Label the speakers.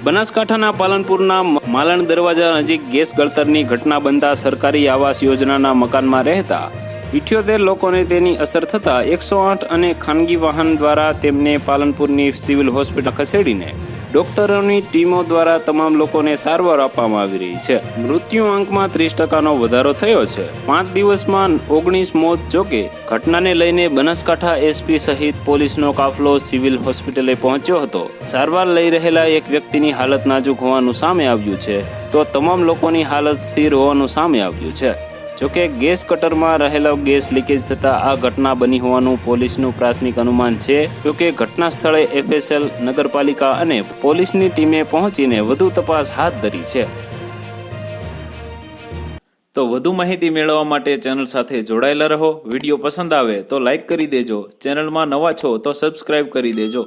Speaker 1: બનાસકાંઠાના પાલનપુરના માલણ દરવાજા નજીક ગેસ ગળતરની ઘટના બનતા સરકારી આવાસ યોજનાના મકાનમાં રહેતા ઇઠ્યોતેર લોકોને તેની અસર થતાં એકસો આઠ અને ખાનગી વાહન દ્વારા તેમને પાલનપુરની સિવિલ હોસ્પિટલ ખસેડીને ડોક્ટરોની ટીમો દ્વારા તમામ લોકોને સારવાર આપવામાં આવી રહી છે. મૃત્યુ આંકમાં ત્રીસ ટકાનો વધારો થયો છે. પાંચ દિવસમાં ઓગણીસ મોત જોકે ઘટનાને લઈને બનાસકાંઠા એસપી સહિત પોલીસનો કાફલો સિવિલ હોસ્પિટલે પહોંચ્યો હતો. સારવાર લઈ રહેલા એક વ્યક્તિની હાલત નાજુક હોવાનું સામે આવ્યું છે. તો તમામ લોકોની હાલત સ્થિર હોવાનું સામે આવ્યું છે. જોકે ગેસ કટરમાં રહેલો ગેસ લીકેજ થતાં આ ઘટના બની હોવાનું પોલીસનું પ્રાથમિક અનુમાન છે. જોકે ઘટના સ્થળે એફએસએલ, નગરપાલિકા અને પોલીસની ટીમે પહોંચીને વધુ તપાસ હાથ ધરી છે. તો વધુ માહિતી મેળવવા માટે ચેનલ સાથે જોડાયેલા રહો. વીડિયો પસંદ આવે તો લાઈક કરી દેજો. ચેનલમાં નવા છો તો સબસ્ક્રાઇબ કરી દેજો.